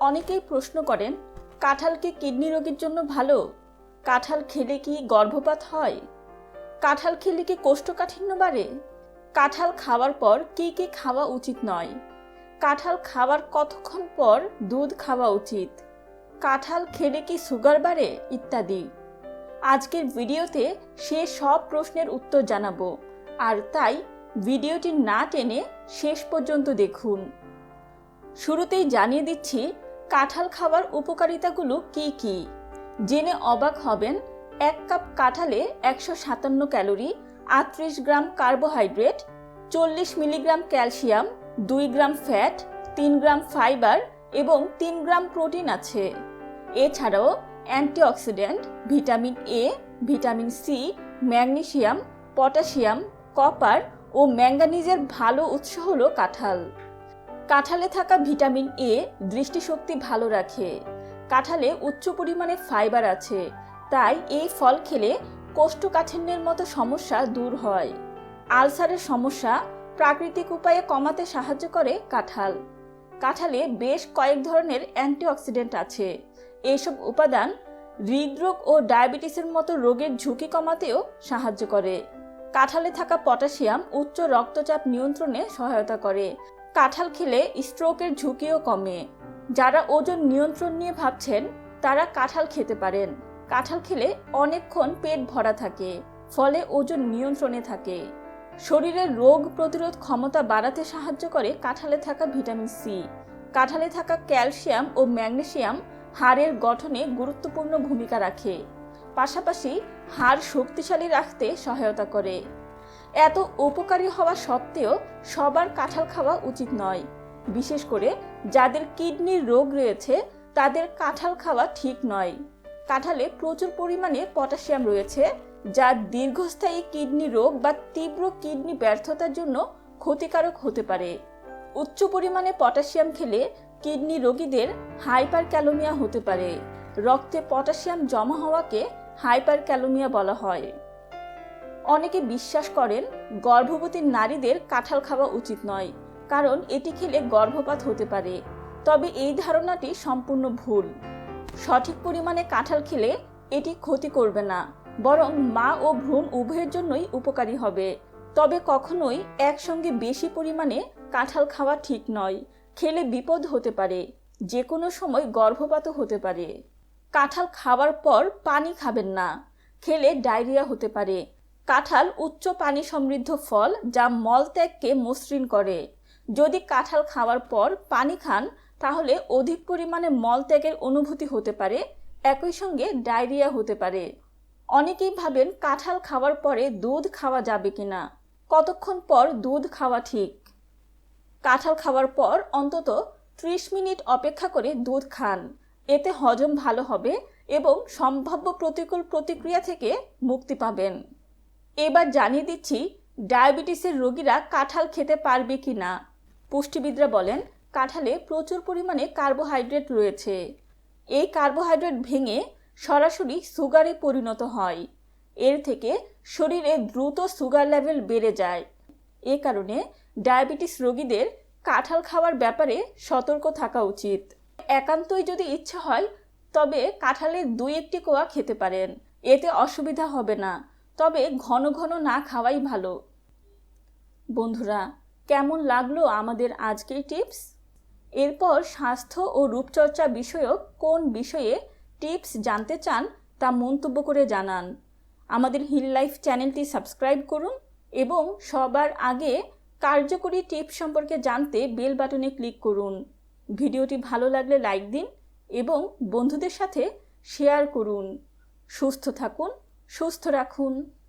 অনেকেই প্রশ্ন করেন, কাঁঠাল কি কিডনি রোগীর জন্য ভালো? কাঁঠাল খেলে কি গর্ভপাত হয়? কাঁঠাল খেলে কি কোষ্ঠকাঠিন্য বাড়ে? কাঁঠাল খাওয়ার পর কি কি খাওয়া উচিত নয়? কাঁঠাল খাওয়ার কতক্ষণ পর দুধ খাওয়া উচিত? কাঁঠাল খেলে কি সুগার বাড়ে? ইত্যাদি। আজকের ভিডিওতে সে সব প্রশ্নের উত্তর জানাব। আর তাই ভিডিওটি না টেনে শেষ পর্যন্ত দেখুন। শুরুতেই জানিয়ে দিচ্ছি কাঁঠাল খাওয়ার উপকারিতাগুলো কি কি? জেনে অবাক হবেন, এক কাপ কাঁঠালে একশো সাতান্ন ক্যালোরি, আটত্রিশ গ্রাম কার্বোহাইড্রেট, চল্লিশ মিলিগ্রাম ক্যালসিয়াম, দুই গ্রাম ফ্যাট, তিন গ্রাম ফাইবার এবং তিন গ্রাম প্রোটিন আছে। এছাড়াও antioxidant, vitamin A, vitamin C, magnesium potassium copper ও ম্যাঙ্গানিজের ভালো উৎস হলো কাঁঠাল। কাঁঠালে থাকা ভিটামিন এ দৃষ্টিশক্তি ভালো রাখে। কাঁঠালে উচ্চ পরিমাণে ফাইবার আছে, তাই এই ফল খেলে কোষ্ঠকাঠিন্যের মতো সমস্যা দূর হয়। আলসারের সমস্যা প্রাকৃতিক উপায়ে কমাতে সাহায্য করে কাঁঠাল। কাঁঠালে বেশ কয়েক ধরনের অ্যান্টিঅক্সিডেন্ট আছে। এইসব উপাদান হৃদরোগ ও ডায়াবেটিসের মতো রোগের ঝুঁকি কমাতেও সাহায্য করে। কাঁঠালে থাকা পটাশিয়াম উচ্চ রক্তচাপ নিয়ন্ত্রণে সহায়তা করে। কাঁঠাল খেলে স্ট্রোকের ঝুঁকিও কমে। যারা ওজন নিয়ন্ত্রণ নিয়ে ভাবছেন, তারা কাঁঠাল খেতে পারেন। কাঁঠাল খেলে অনেকক্ষণ পেট ভরা থাকে, ফলে ওজন নিয়ন্ত্রণে থাকে। শরীরের রোগ প্রতিরোধ ক্ষমতা বাড়াতে সাহায্য করে কাঁঠালে থাকা ভিটামিন সি। কাঁঠালে থাকা ক্যালসিয়াম ও ম্যাগনেসিয়াম হাড়ের গঠনে গুরুত্বপূর্ণ ভূমিকা রাখে। পাশাপাশি হাড় শক্তিশালী রাখতে সহায়তা করে। এত উপকারী হওয়া সত্ত্বেও সবার কাঁঠাল খাওয়া উচিত নয়। বিশেষ করে যাদের কিডনির রোগ রয়েছে, তাদের কাঁঠাল খাওয়া ঠিক নয়। কাঁঠালে প্রচুর পরিমাণে পটাশিয়াম রয়েছে, যা দীর্ঘস্থায়ী কিডনি রোগ বা তীব্র কিডনি ব্যর্থতার জন্য ক্ষতিকারক হতে পারে। উচ্চ পরিমাণে পটাশিয়াম খেলে কিডনি রোগীদের হাইপার ক্যালোমিয়া হতে পারে। রক্তে পটাশিয়াম জমা হওয়াকে হাইপার ক্যালোমিয়া বলা হয়। অনেকে বিশ্বাস করেন গর্ভবতী নারীদের কাঁঠাল খাওয়া উচিত নয়, কারণ এটি খেলে গর্ভপাত হতে পারে। তবে এই ধারণাটি সম্পূর্ণ ভুল। সঠিক পরিমাণে কাঁঠাল খেলে এটি ক্ষতি করবে না, বরং মা ও ভ্রূণ উভয়ের জন্যই উপকারী হবে। তবে কখনোই একসঙ্গে বেশি পরিমাণে কাঁঠাল খাওয়া ঠিক নয়, খেলে বিপদ হতে পারে যে কোনো সময় গর্ভপাতও হতে পারে। কাঁঠাল খাওয়ার পর পানি খাবেন না, খেলে ডায়রিয়া হতে পারে কাঁঠাল উচ্চ পানি সমৃদ্ধ ফল যা মলত্যাগকে মসৃণ করে। যদি কাঁঠাল খাওয়ার পর পানি খান, তাহলে অধিক পরিমাণে মলত্যাগের অনুভূতি হতে পারে, একই সঙ্গে ডায়রিয়া হতে পারে। অনেকেই ভাবেন কাঁঠাল খাওয়ার পরে দুধ খাওয়া যাবে কিনা। কতক্ষণ পর দুধ খাওয়া ঠিক? কাঁঠাল খাওয়ার পর অন্তত ত্রিশ মিনিট অপেক্ষা করে দুধ খান। এতে হজম ভালো হবে এবং সম্ভাব্য প্রতিকূল প্রতিক্রিয়া থেকে মুক্তি পাবেন। এবার জানিয়ে দিচ্ছি, ডায়াবেটিসের রোগীরা কাঁঠাল খেতে পারবে কি না। পুষ্টিবিদরা বলেন, কাঁঠালে প্রচুর পরিমাণে কার্বোহাইড্রেট রয়েছে। এই কার্বোহাইড্রেট ভেঙে সরাসরি সুগারে পরিণত হয়। এর থেকে শরীরে দ্রুত সুগার লেভেল বেড়ে যায়। এ কারণে ডায়াবেটিস রোগীদের কাঁঠাল খাওয়ার ব্যাপারে সতর্ক থাকা উচিত। একান্তই যদি ইচ্ছা হয়, তবে কাঁঠালের দুই একটি কোয়া খেতে পারেন। এতে অসুবিধা হবে না। তবে ঘন ঘন না খাওয়াই ভালো। বন্ধুরা, কেমন লাগল আমাদের আজকের টিপস? এরপর স্বাস্থ্য ও রূপচর্চা বিষয়ক কোন বিষয়ে টিপস জানতে চান তা মন্তব্য করে জানান। আমাদের হিল লাইফ চ্যানেলটি সাবস্ক্রাইব করুন এবং সবার আগে কার্যকরী টিপস সম্পর্কে জানতে বেল বাটনে ক্লিক করুন। ভিডিওটি ভালো লাগলে লাইক দিন এবং বন্ধুদের সাথে শেয়ার করুন। সুস্থ থাকুন সুস্থ রাখুন।